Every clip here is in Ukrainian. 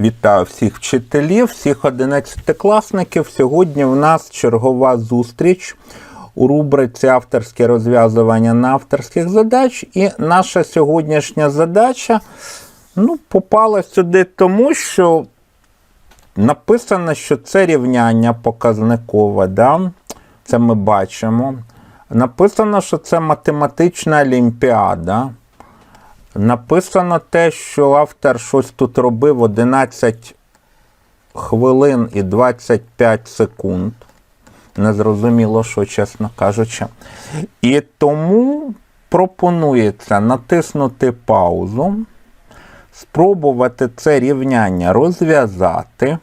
Вітаю всіх вчителів, всіх одинадцятикласників. Сьогодні в нас чергова зустріч у рубриці авторське розв'язування на авторських задач. І наша сьогоднішня задача ну, попала сюди тому, що написано, що це рівняння показникове. Да? Це ми бачимо. Написано, що це математична олімпіада. Написано те, що автор щось тут робив 11 хвилин і 25 секунд. Незрозуміло, що, чесно кажучи. І тому пропонується натиснути паузу, спробувати це рівняння розв'язати.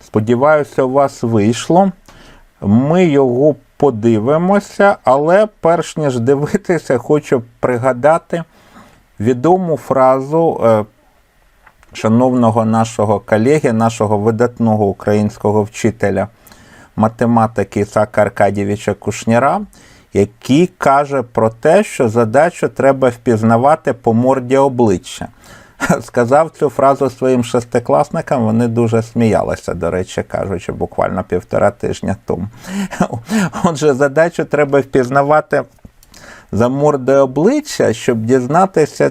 Сподіваюся, у вас вийшло. Ми його подивимося, але перш ніж дивитися, хочу пригадати відому фразу е, шановного нашого колеги, нашого видатного українського вчителя математики Ісака Аркадійовича Кушніра, який каже про те, що задачу треба впізнавати по морді обличчя. Сказав цю фразу своїм шестикласникам, вони дуже сміялися, до речі, кажучи, буквально півтора тижня тому. Отже, задачу треба впізнавати за мордою обличчя, щоб дізнатися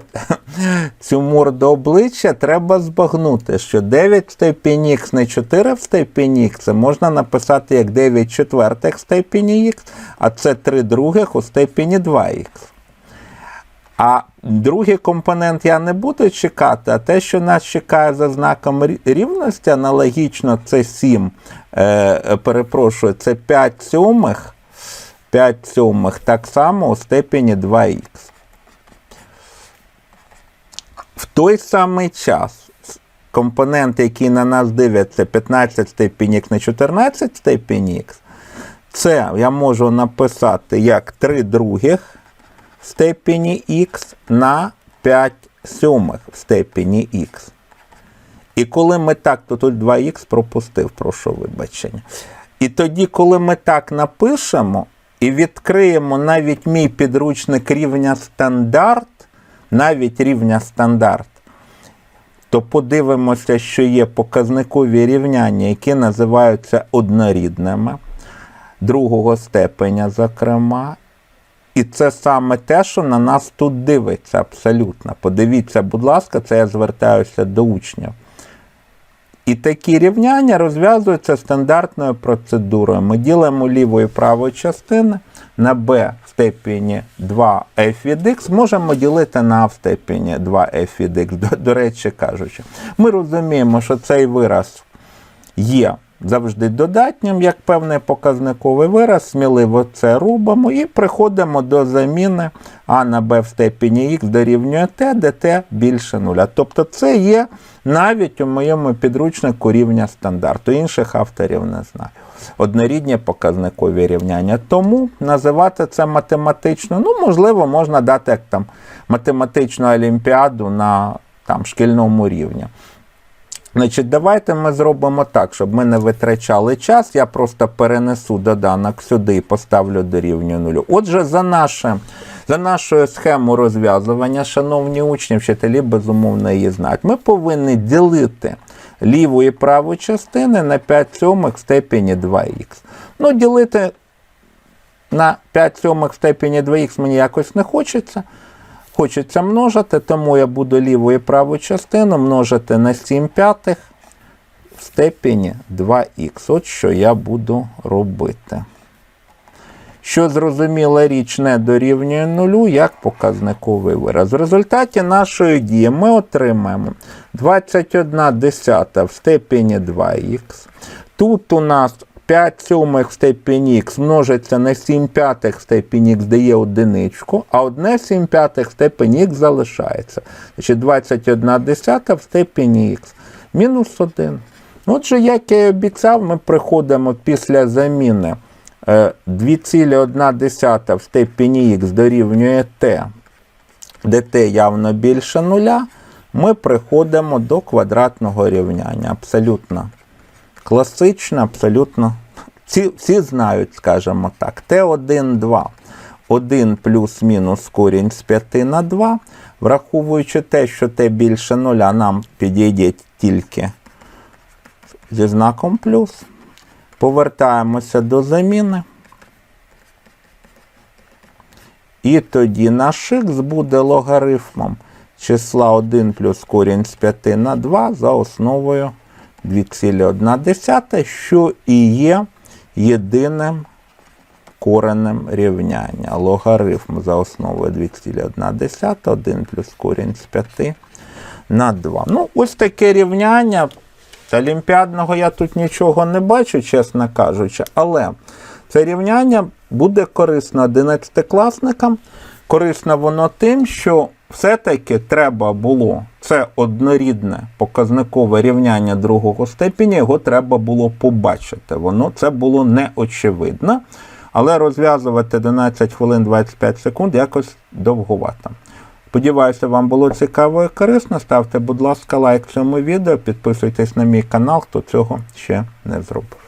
цю морду обличчя, треба збагнути, що 9 в степені х не 4 в степені х, можна написати як 9 четвертих в степені х, а це 3 других у степені 2х. А другий компонент я не буду чекати, а те, що нас чекає за знаком рівності, аналогічно це 7, е, перепрошую, це 5 сьомих, 5 сьомих так само у степені 2х. В той самий час компонент, який на нас дивиться, 15 степені х на 14 степені х, це я можу написати як 3 других в степені х на 5 сьомих в степені х. І коли ми так, то тут 2х пропустив, прошу вибачення. І тоді, коли ми так напишемо і відкриємо навіть мій підручник рівня стандарт, навіть рівня стандарт, то подивимося, що є показникові рівняння, які називаються однорідними, другого степеня, зокрема. І це саме те, що на нас тут дивиться абсолютно. Подивіться, будь ласка, це я звертаюся до учнів. І такі рівняння розв'язуються стандартною процедурою. Ми ділимо ліву і праву частини на b в степені 2f від x, можемо ділити на a в степені 2f від x, до, до речі кажучи. Ми розуміємо, що цей вираз є завжди додатнім, як певний показниковий вираз, сміливо це робимо і приходимо до заміни а на b в степені х дорівнює t, де t більше нуля. Тобто це є навіть у моєму підручнику рівня стандарту. Інших авторів не знаю. Однорідні показникові рівняння. Тому називати це математично, ну, можливо, можна дати як там математичну олімпіаду на там, шкільному рівні. Значить, давайте ми зробимо так, щоб ми не витрачали час. Я просто перенесу доданок сюди і поставлю дорівнює нулю. Отже, за нашим, за нашою схемою розв'язування, шановні учні, вчителі, безумовно, її знають, ми повинні ділити ліву і праву частини на 5 сьомих в степені 2х. Ну, ділити на 5 сьомих в степені 2х мені якось не хочеться. Хочеться множити, тому я буду ліву і праву частину множити на 7 п'ятих в степені 2х. От що я буду робити. Що зрозуміла річ не дорівнює нулю, як показниковий вираз. В результаті нашої дії ми отримаємо 21 десята в степені 2х. Тут у нас 5 сьомих в степені х множиться на 7 п'ятих в степені х дає одиничку, а одне 7 п'ятих в степені х залишається. Значить 21 десята в степені х. Мінус 1. Отже, як я і обіцяв, ми приходимо після заміни 2,1 в степені х дорівнює t, де t явно більше нуля, ми приходимо до квадратного рівняння. Абсолютно класично, абсолютно. Всі, всі знають, скажімо так, Т1, 2. 1 плюс-мінус корінь з 5 на 2. Враховуючи те, що t більше нуля, нам підійде тільки зі знаком плюс. Повертаємося до заміни. І тоді наш х буде логарифмом числа 1 плюс корінь з 5 на 2 за основою 2,1, що і є єдиним коренем рівняння. Логарифм за основою 2,1, 1 плюс корінь з 5 на 2. Ну, ось таке рівняння. Олімпіадного я тут нічого не бачу, чесно кажучи, але це рівняння буде корисно 11-класникам. Корисно воно тим, що все-таки треба було це однорідне показникове рівняння другого степеня, його треба було побачити. Воно це було неочевидно, але розв'язувати 11 хвилин 25 секунд якось довгувато. Сподіваюся, вам було цікаво і корисно. Ставте, будь ласка, лайк цьому відео, підписуйтесь на мій канал, хто цього ще не зробив.